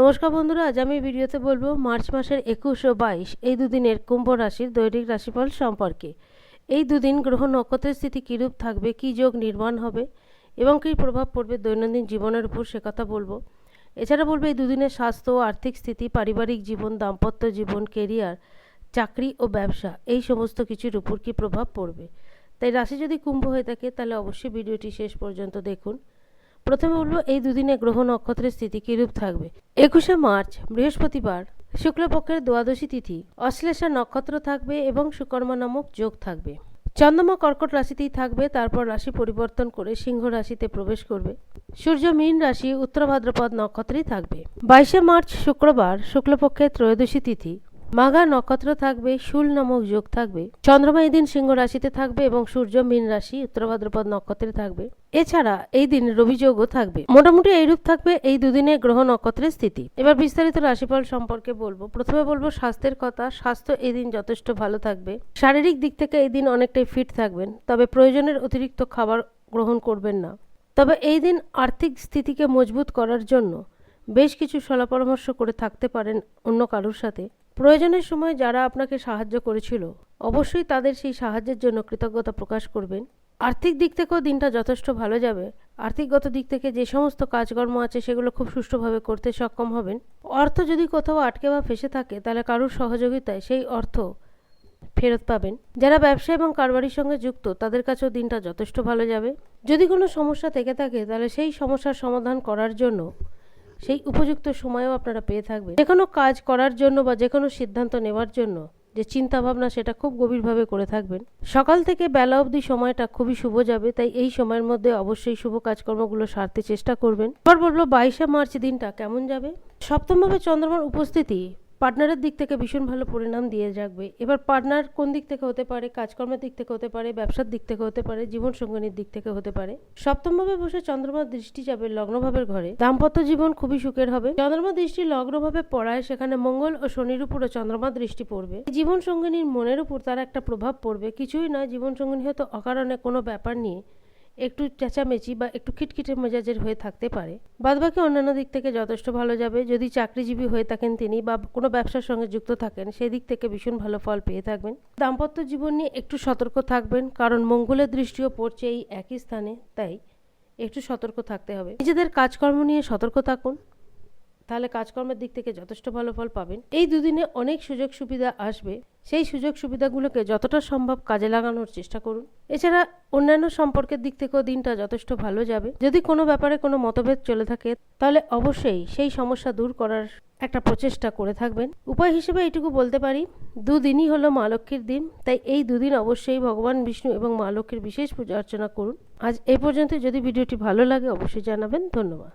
নমস্কার বন্ধুরা, আজ আমি ভিডিওতে বলব মার্চ মাসের একুশ ও বাইশ, এই দুদিনের কুম্ভ রাশির দৈনিক রাশিফল সম্পর্কে। এই দুদিন গ্রহ নক্ষত্রের স্থিতি কীরূপ থাকবে, কী যোগ নির্মাণ হবে এবং কী প্রভাব পড়বে দৈনন্দিন জীবনের উপর সে কথা বলব। এছাড়া বলব এই দুদিনের স্বাস্থ্য ও আর্থিক স্থিতি, পারিবারিক জীবন, দাম্পত্য জীবন, কেরিয়ার, চাকরি ও ব্যবসা, এই সমস্ত কিছুর উপর কী প্রভাব পড়বে। তাই রাশি যদি কুম্ভ হয়ে থাকে, তাহলে অবশ্যই ভিডিওটি শেষ পর্যন্ত দেখুন। প্রথমে বলব, এই দুদিনে গ্রহ নক্ষত্রের স্থিতি কিরূপ থাকবে? একুশে মার্চ, বৃহস্পতিবার, শুক্লপক্ষের দ্বাদশী তিথি। অশ্লেষা নক্ষত্র থাকবে এবং সুকর্মা নামক যোগ থাকবে। চন্দ্রমা কর্কট রাশিতেই থাকবে, তারপর রাশি পরিবর্তন করে সিংহ রাশিতে প্রবেশ করবে। সূর্য মীন রাশি, উত্তর ভাদ্রপদ নক্ষত্রেই থাকবে। বাইশে মার্চ, শুক্রবার, শুক্লপক্ষের ত্রয়োদশী তিথি। মাঘা নক্ষত্র থাকবে, শুল নামক যোগ থাকবে, চন্দ্রমা এই দিন সিংহ রাশিতে থাকবে এবং সূর্য মীন রাশি উত্তর ভাদ্রপদ নক্ষত্রে থাকবে। এছাড়া এই দিন রবি যোগও থাকবে। মোটামুটি এইরূপ থাকবে এই দুদিনে গ্রহ নক্ষত্রের স্থিতি। এবার বিস্তারিত রাশিফল সম্পর্কে বলব। প্রথমে বলব, স্বাস্থ্যের কথা, স্বাস্থ্য এই দিন যথেষ্ট ভালো থাকবে। শারীরিক দিক থেকে এই দিন অনেকটাই ফিট থাকবেন, তবে প্রয়োজনের অতিরিক্ত খাবার গ্রহণ করবেন না। তবে এই দিন আর্থিক স্থিতিকে মজবুত করার জন্য বেশ কিছু সলা পরামর্শ করে থাকতে পারেন অন্য কারোর সাথে। প্রয়োজনের সময় যারা আপনাকে সাহায্য করেছিল, অবশ্যই তাদের সেই সাহায্যের জন্য কৃতজ্ঞতা প্রকাশ করবেন। আর্থিক দিক থেকেও দিনটা যথেষ্ট ভালো যাবে। আর্থিকগত দিক থেকে যে সমস্ত কাজকর্ম আছে, সেগুলো খুব সুষ্ঠুভাবে করতে সক্ষম হবেন। অর্থ যদি কোথাও আটকে বা ফেসে থাকে, তাহলে কারোর সহযোগিতায় সেই অর্থ ফেরত পাবেন। যারা ব্যবসা এবং কারবারির সঙ্গে যুক্ত, তাদের কাছেও দিনটা যথেষ্ট ভালো যাবে। যদি কোনো সমস্যা থেকে থাকে, তাহলে সেই সমস্যার সমাধান করার জন্য সেই উপযুক্ত সময়ও আপনারা পেয়ে থাকবেন। যে কোনো কাজ করার জন্য বা যে কোনো সিদ্ধান্ত নেওয়ার জন্য যে চিন্তা ভাবনা সেটা খুব গভীরভাবে করে থাকবেন। সকাল থেকে বেলা অবধি সময়টা খুবই শুভ যাবে, তাই এই সময়ের মধ্যে অবশ্যই শুভ কাজকর্মগুলো সারতে চেষ্টা করবেন। আবার বলব বাইশে মার্চ দিনটা কেমন যাবে? সপ্তমভাবে চন্দ্রমার উপস্থিতি পার্টনারের দিক থেকে ভীষণ ভালো পরিণাম দিয়ে যাবে। এবার পার্টনার কোন দিক থেকে হতে পারে, কাজকর্মের দিক থেকে হতে পারে, ব্যবসার দিক থেকে হতে পারে জীবন সঙ্গিনীর দিক থেকে হতে পারে, সপ্তমভাবে বসে চন্দ্রমার দৃষ্টি যাবে লগ্নভাবের ঘরে। দাম্পত্য জীবন খুবই সুখের হবে। চন্দ্রমা দৃষ্টি লগ্নভাবে পড়ায়, সেখানে মঙ্গল ও শনির উপরও চন্দ্রমা দৃষ্টি পড়বে। জীবন সঙ্গিনীর মনের উপর তার একটা প্রভাব পড়বে। কিছুই নয় জীবন সঙ্গিনী হয়তো অকারণে কোনো ব্যাপার নিয়ে একটু চেঁচামেচি বা একটু খিটখিটে মেজাজের হয়ে থাকতে পারে। বাদবাকি অন্যান্য দিক থেকে যথেষ্ট ভালো যাবে। যদি চাকরিজীবী হয়ে থাকেন তিনি বা কোনো ব্যবসার সঙ্গে যুক্ত থাকেন সেই দিক থেকে ভীষণ ভালো ফল পেয়ে থাকবেন। দাম্পত্য জীবন নিয়ে একটু সতর্ক থাকবেন, কারণ মঙ্গলের দৃষ্টিও পড়ছে এই একই স্থানে, তাই একটু সতর্ক থাকতে হবে। নিজেদের কাজকর্ম নিয়ে সতর্ক থাকুন। তাহলে কাজকর্মের দিক থেকে যথেষ্ট ভালো ফল পাবেন। এই দুদিনে অনেক সুযোগ সুবিধা আসবে। সেই সুযোগ সুবিধাগুলোকে যতটা সম্ভব কাজে লাগানোর চেষ্টা করুন। এছাড়া অন্যান্য সম্পর্কের দিক থেকেও দিনটা যথেষ্ট ভালো যাবে। যদি কোনো ব্যাপারে কোনো মতভেদ চলে থাকে, তাহলে অবশ্যই সেই সমস্যা দূর করার একটা প্রচেষ্টা করে থাকবেন। উপায় হিসেবে এইটুকু বলতে পারি, দুদিনই হলো মা লক্ষ্মীর দিন, তাই এই দুদিন অবশ্যই ভগবান, বিষ্ণু এবং মা লক্ষ্মীর বিশেষ পূজা অর্চনা করুন। আজ এই পর্যন্ত যদি ভিডিওটি ভালো লাগে, অবশ্যই জানাবেন। ধন্যবাদ।